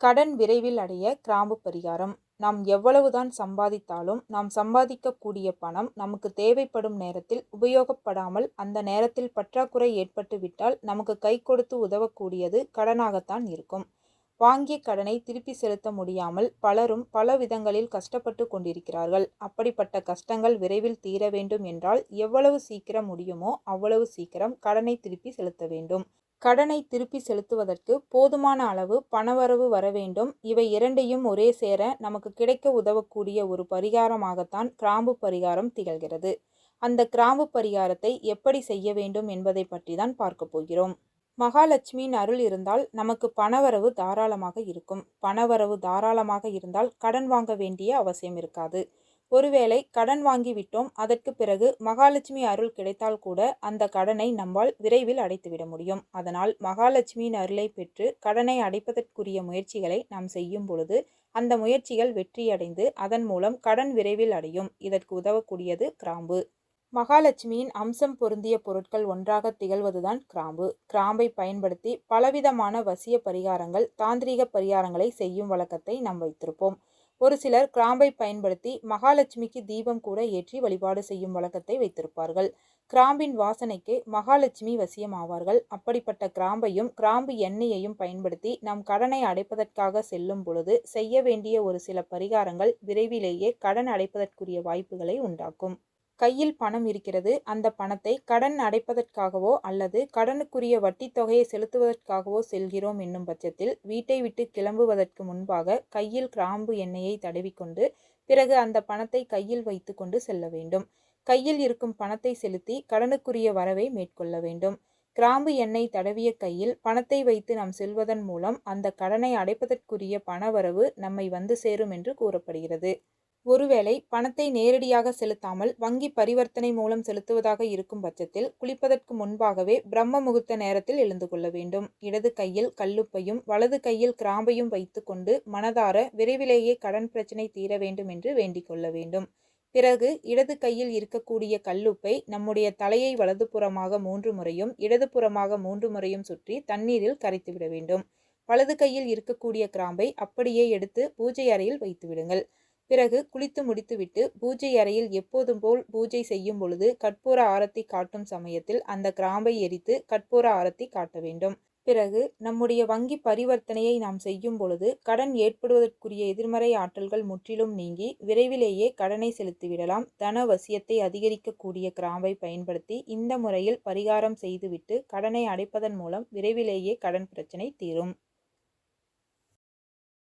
கடன் விரைவில் அடைய கிராம்பு பரிகாரம். நாம் எவ்வளவுதான் சம்பாதித்தாலும் நாம் சம்பாதிக்கக்கூடிய பணம் நமக்கு தேவைப்படும் நேரத்தில் உபயோகப்படாமல் அந்த நேரத்தில் பற்றாக்குறை ஏற்பட்டுவிட்டால் நமக்கு கை கொடுத்து உதவக்கூடியது கடனாகத்தான் இருக்கும். வாங்கிய கடனை திருப்பி செலுத்த முடியாமல் பலரும் பல விதங்களில் கஷ்டப்பட்டு கொண்டிருக்கிறார்கள். அப்படிப்பட்ட கஷ்டங்கள் விரைவில் தீர வேண்டும் என்றால் எவ்வளவு சீக்கிரம் முடியுமோ அவ்வளவு சீக்கிரம் கடனை திருப்பி செலுத்த வேண்டும். கடனை திருப்பி செலுத்துவதற்கு போதுமான அளவு பணவரவு வர வேண்டும். இவை இரண்டையும் ஒரே சேர நமக்கு கிடைக்க உதவக்கூடிய ஒரு பரிகாரமாகத்தான் கிராம்பு பரிகாரம் திகழ்கிறது. அந்த கிராம்பு பரிகாரத்தை எப்படி செய்ய வேண்டும் என்பதை பற்றி தான் பார்க்க போகிறோம். மகாலட்சுமியின் அருள் இருந்தால் நமக்கு பணவரவு தாராளமாக இருக்கும். பணவரவு தாராளமாக இருந்தால் கடன் வாங்க வேண்டிய அவசியம் இருக்காது. ஒருவேளை கடன் வாங்கிவிட்டோம் அதற்கு பிறகு மகாலட்சுமி அருள் கிடைத்தால் கூட அந்த கடனை நம்மால் விரைவில் அடைத்துவிட முடியும். அதனால் மகாலட்சுமியின் அருளை பெற்று கடனை அடைப்பதற்குரிய முயற்சிகளை நாம் செய்யும் பொழுது அந்த முயற்சிகள் வெற்றியடைந்து அதன் மூலம் கடன் விரைவில் அடையும். இதற்கு உதவக்கூடியது கிராம்பு. மகாலட்சுமியின் அம்சம் பொருந்திய பொருட்கள் ஒன்றாக திகழ்வதுதான் கிராம்பு. கிராம்பை பயன்படுத்தி பலவிதமான வசிய பரிகாரங்கள் தாந்திரீக பரிகாரங்களை செய்யும் வழக்கத்தை நாம் வைத்திருப்போம். ஒரு சிலர் கிராம்பை பயன்படுத்தி மகாலட்சுமிக்கு தீபம் கூட ஏற்றி வழிபாடு செய்யும் வழக்கத்தை வைத்திருப்பார்கள். கிராம்பின் வாசனைக்கு மகாலட்சுமி வசியம் ஆவார்கள் அப்படிப்பட்ட கிராம்பையும் கிராம்பு எண்ணெயையும் பயன்படுத்தி நம் கடனை அடைப்பதற்காக செல்லும் பொழுது செய்ய வேண்டிய ஒரு சில பரிகாரங்கள் விரைவிலேயே கடன் அடைப்பதற்குரிய வாய்ப்புகளை உண்டாக்கும். கையில் பணம் இருக்கிறது. அந்த பணத்தை கடன் அடைப்பதற்காகவோ அல்லது கடனுக்குரிய வட்டி தொகையை செலுத்துவதற்காகவோ செல்கிறோம் என்னும் பட்சத்தில் வீட்டை விட்டு கிளம்புவதற்கு முன்பாக கையில் கிராம்பு எண்ணெயை தடவிக்கொண்டு பிறகு அந்த பணத்தை கையில் வைத்து கொண்டு செல்ல வேண்டும். கையில் இருக்கும் பணத்தை செலுத்தி கடனுக்குரிய வரவை மேற்கொள்ள வேண்டும். கிராம்பு எண்ணெய் தடவிய கையில் பணத்தை வைத்து நாம் செல்வதன் மூலம் அந்த கடனை அடைப்பதற்குரிய பணவரவு நம்மை வந்து சேரும் என்று கூறப்படுகிறது. ஒருவேளை பணத்தை நேரடியாக செலுத்தாமல் வங்கி பரிவர்த்தனை மூலம் செலுத்துவதாக இருக்கும் பட்சத்தில் குளிப்பதற்கு முன்பாகவே பிரம்ம முகூர்த்த நேரத்தில் எழுந்து கொள்ள வேண்டும். இடது கையில் கல்லுப்பையும் வலது கையில் கிராம்பையும் வைத்துக்கொண்டு மனதார விரைவிலேயே கடன் பிரச்சனை தீர வேண்டும் என்று வேண்டிக் கொள்ள வேண்டும். பிறகு இடது கையில் இருக்கக்கூடிய கல்லுப்பை நம்முடைய தலையை வலதுபுறமாக மூன்று முறையும் இடதுபுறமாக மூன்று முறையும் சுற்றி தண்ணீரில் கரைத்துவிட வேண்டும். வலது கையில் இருக்கக்கூடிய கிராம்பை அப்படியே எடுத்து பூஜை அறையில் வைத்துவிடுங்கள் பிறகு குளித்து முடித்துவிட்டு பூஜை அறையில் எப்போதும் போல் பூஜை செய்யும் பொழுது கற்பூர ஆரத்தி காட்டும் சமயத்தில் அந்த கிராம்பை எரித்து கற்பூர ஆரத்தி காட்ட வேண்டும். பிறகு நம்முடைய வங்கி பரிவர்த்தனையை நாம் செய்யும் பொழுது கடன் ஏற்படுவதற்குரிய எதிர்மறை ஆற்றல்கள் முற்றிலும் நீங்கி விரைவிலேயே கடனை செலுத்திவிடலாம். தன வசியத்தை அதிகரிக்கக்கூடிய கிராம்பை பயன்படுத்தி இந்த முறையில் பரிகாரம் செய்துவிட்டு கடனை அடைப்பதன் மூலம் விரைவிலேயே கடன் பிரச்சனை தீரும்.